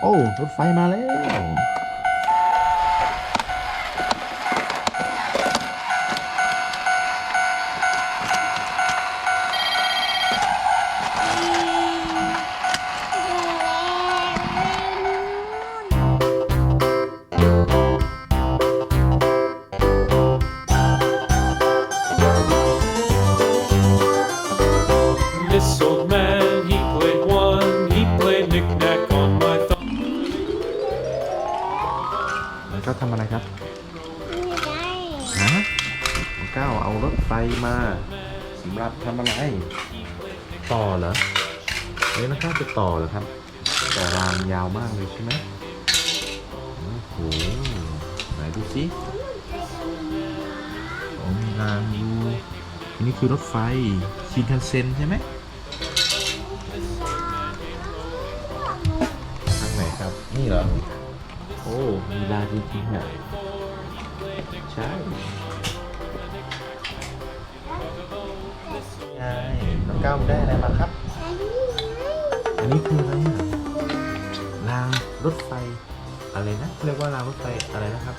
โอ้รถไฟมาแล้ว แล้วก็ทำอะไรครับไม่ได้ฮะน้องก้าวเอารถไฟมาสำหรับทำอะไร ต่อเหรอเฮ้ยน้องก้าวจะต่อเหรอครับ แต่รางยาวมากเลยใช่ไหมโอ้โหไหนดูสิโอ้มีรางอยู่อันนี้คือรถไฟชินคันเซ็นใช่ไหมทางไหนครับ นี่เหรอ อ้มีรางจริงๆอะใช่ไงน้องก้าวได้อะไรมาครับ อันนี้คืออะไรอะรางรถไฟ อะไรนะเรียกว่ารางรถไฟอะไรนะครับ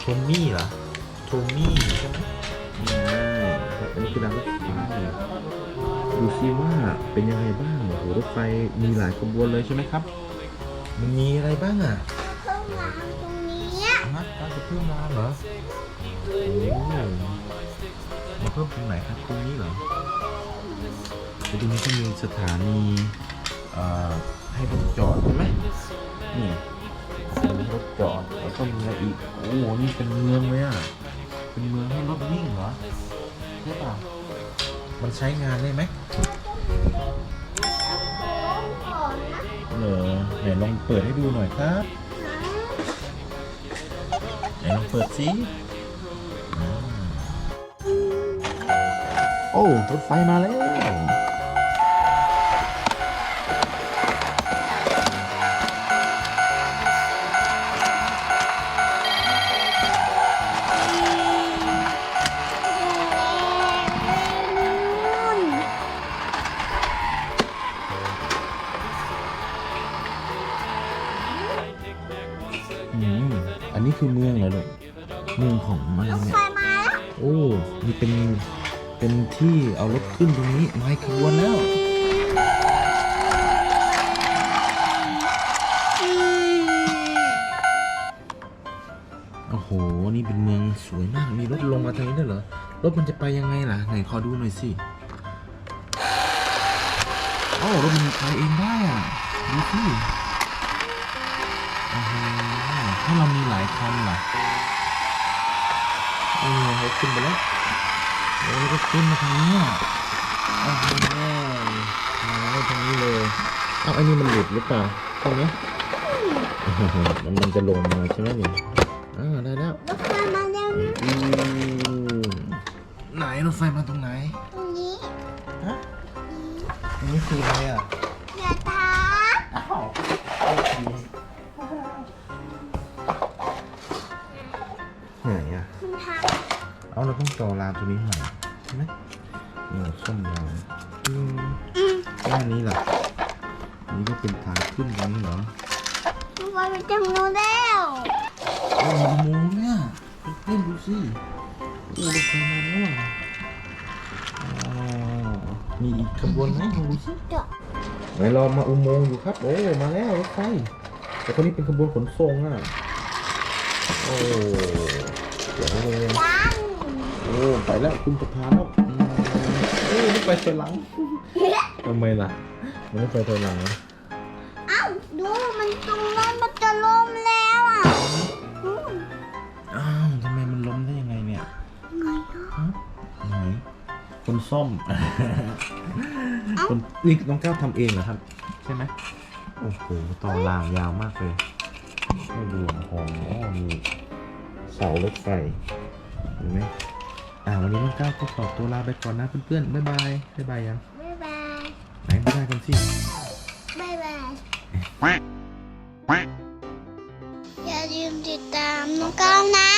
โทมี่เหรอโทมี่ใช่ไหมใช่อันนี้คือรางรถไฟดูซิว่าเป็นยังไงบ้างโอ้โหรถไฟมีหลายขบวนเลยใช่ไหมครับ มันมีอะไรบ้างอะเพิ่ง วางตรงนี้นัดเราจะเพิ่มรางเหรอโอ้มาเพิ่มตรงไหนครับตรงนี้เหรอแล้วตรงนี้ก็มีสถานีเอ่อให้รถจอดใช่ไหมนี่มีรถจอดแล้วก็มีอะไรอีกโอ้โหนี่เป็นเมืองเลยอะเป็นเมืองให้รถวิ่งเหรอใช่ป่ะมันใช้งานได้ไหมก่อนนะเหรอไหนลองเปิดให้ดูหน่อยครับไหน ลองเปิดสิอ่าโอ้รถไฟมาแล้ว คือเมืองเหรอลูกเมืองของอะไรรถเนี่ไฟยมาแล้วโอ้นี่เป็นเป็นที่เอารถขึ้นตรงนี้ไม้ขบวนแล้วโอ้โหนี่เป็นเมืองสวยมากมีรถลงมาทางนี้ด้วยเหรอรถมันจะไปยังไงล่ะไหนขอดูหน่อยสิโอ้ารถมันไปเองได้อะดูสิโอ้โห ถ้าเรามีหลายคันล่ะเออเขาขึ้นไปแล้วโอ้แล้วก็ขึ้นมาทางนี้อะโอ้โหมาทางนี้เลยเอ้าไอ้นี่มันหลุดหรือเปล่าตรงนี้โอ้โหมันมันจะลงมาใช่ไหมเนี่ยอ่าได้แล้วรถไฟมาแล้วนะอืมไหนรถไฟมาตรงไหนตรงนี้ฮะอันนี้คืออะไรอะ ต้องต่อรามตรงนี้หน่อยใช่ไหมนี่เราส้มรามอืมด้านนี้ล่ะอันนี้ก็เป็นทางขึ้นตรงนี้เหรอรถไฟไปจังโน้นแล้วโอ้โหโมงเนี่ยเพื่อนๆดูสิโอ้รถไฟมาแล้วอะอ๋อมีอีกขบวนไหมลองดูสิเดี๋ยวไหนรอมาอุโมงค์อยู่ครับ โอ้มาแล้วรถไฟแต่คนนี้เป็นขบวนขนส่งอะ โอ้เดี๋ยวเลยดังโอ้ ไปแล้วคุณสะพานแล้วอืมโอ้ไม่ไปถอยหลังทำไมล่ะ มันไม่ไปถอยหลังนะเอ้าดูมันตรงนั้นมันจะล้มแล้วอะนู่นอ้าวทำไมมันล้มได้ยังไงเนี่ยไงเนาะฮะไหนคนซ่อมคนนี่น้องก้าวทำเองเหรอครับ ใช่ไหมโอ้โหต่อรางยาวมากเลยให้ดูโอ้โหมีเสารถไฟเห็นไหม อ่าวันนี้น้องก้าวก็ขอตัวลาไปก่อนนะเพื่อนๆ บ๊ายบาย บ๊ายบายยัง บ๊ายบาย ไหนไม่ได้กันสิ บ๊ายบาย อย่าลืมติดตามน้องก้าวนะ